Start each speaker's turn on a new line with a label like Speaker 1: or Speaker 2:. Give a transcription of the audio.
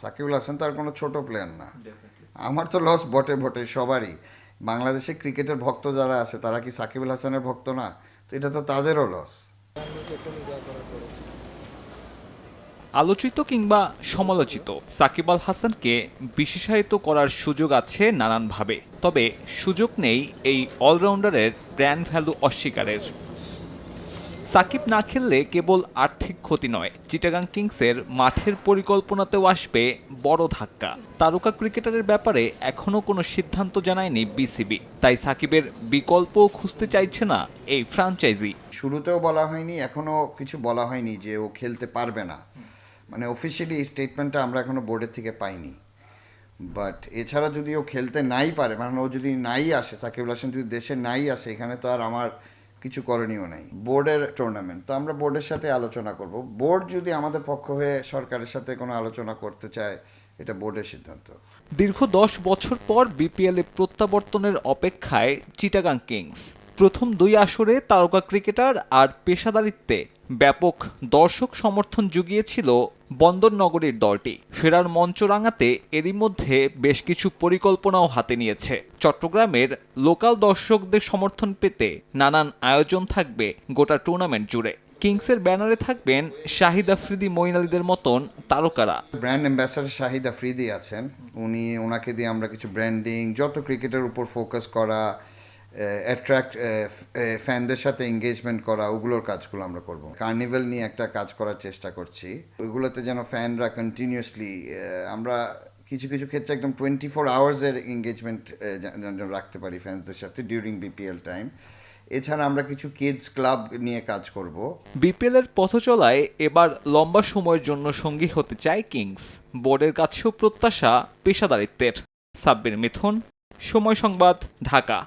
Speaker 1: সাকিবুল হাসান তার কোনো ছোট প্লেয়ার না। আমার তো লস বটে বটে সবারই। বাংলাদেশে ক্রিকেটের ভক্ত যারা আছে তারা কি সাকিবুল হাসানের ভক্ত না? তো এটা তো তাদেরও লস
Speaker 2: আলোচিত কিংবা সমালোচিত সাকিব আল হাসানকে বিশেষায়িত করার সুযোগ আছে নানানভাবে। তবে সুযোগ নেই এই অলরাউন্ডারের ব্র্যান্ড ভ্যালু অস্বীকারের। সাকিব না খেললে কেবল আর্থিক ক্ষতি নয়, চিটাগাং কিংসের মাঠের পরিকল্পনাতেও আসবে বড় ধাক্কা। তারকা ক্রিকেটারের ব্যাপারে এখনও কোনো সিদ্ধান্ত জানায়নি বিসিবি। তাই সাকিবের বিকল্পও খুঁজতে চাইছে না এই ফ্রাঞ্চাইজি।
Speaker 1: শুরুতেও বলা হয়নি, এখনও কিছু বলা হয়নি যে ও খেলতে পারবে না। মানে অফিসিয়ালি স্টেটমেন্টটা আমরা এখনও বোর্ডের থেকে পাইনি। বাট এছাড়া যদি ও খেলতে নাই পারে মানে ও যদি নাই আসে, সাকিবুল হাসান যদি দেশে নাই আসে, এখানে তো আর আমার কিছু করণীয় নাই। বোর্ডের টুর্নামেন্ট তো আমরা বোর্ডের সাথে আলোচনা করব। বোর্ড যদি আমাদের পক্ষ হয়ে সরকারের সাথে কোনো আলোচনা করতে চায়, এটা বোর্ডের সিদ্ধান্ত।
Speaker 2: দীর্ঘ দশ বছর পর বিপিএল এ প্রত্যাবর্তনের অপেক্ষায় চিটাগাং কিংস। প্রথম দুই আসরে তারকা ক্রিকেটার আর পেশাদারিত্বে ব্যাপক দর্শক সমর্থন জুগিয়েছিল বন্দর নগরীর দলটি। ফেরার মঞ্চ রাঙাতে এরই মধ্যে বেশ কিছু পরিকল্পনাও হাতে নিয়েছে। চট্টগ্রামের লোকাল দর্শকদের সমর্থন পেতে নানান আয়োজন থাকবে গোটা টুর্নামেন্ট জুড়ে। কিংসের ব্যানারে থাকবেন শাহিদ আফ্রিদি মঈন আলীদের মতন তারকারা।
Speaker 1: ব্র্যান্ড অ্যাম্বাসাডার শাহিদ আফ্রিদি আছেন। উনি, ওনাকে দিয়ে আমরা কিছু ব্র্যান্ডিং যত ক্রিকেটের উপর ফোকাস করা অ্যাট্রাক্ট ফ্যানদের সাথে এঙ্গেজমেন্ট করা, ওগুলোর কাজগুলো আমরা করব। কার্নিভেল নিয়ে একটা কাজ করার চেষ্টা করছি। ওইগুলোতে যেন ফ্যানরা কন্টিনিউয়াসলি আমরা কিছু কিছু ক্ষেত্রে একদম টোয়েন্টি ফোর আওয়ার্সের এঙ্গেজমেন্ট রাখতে পারি ফ্যান্সদের সাথে ডিউরিং বিপিএল টাইম এছাড়া আমরা কিছু কিডস ক্লাব নিয়ে কাজ করব।
Speaker 2: বিপিএল বিপিএলের পথচলায় এবার লম্বা সময়ের জন্য সঙ্গী হতে চায় কিংস বোর্ডের কাছেও প্রত্যাশা, পেশাদারিত্বের। সাব্বির মিথুন, সময় সংবাদ, ঢাকা।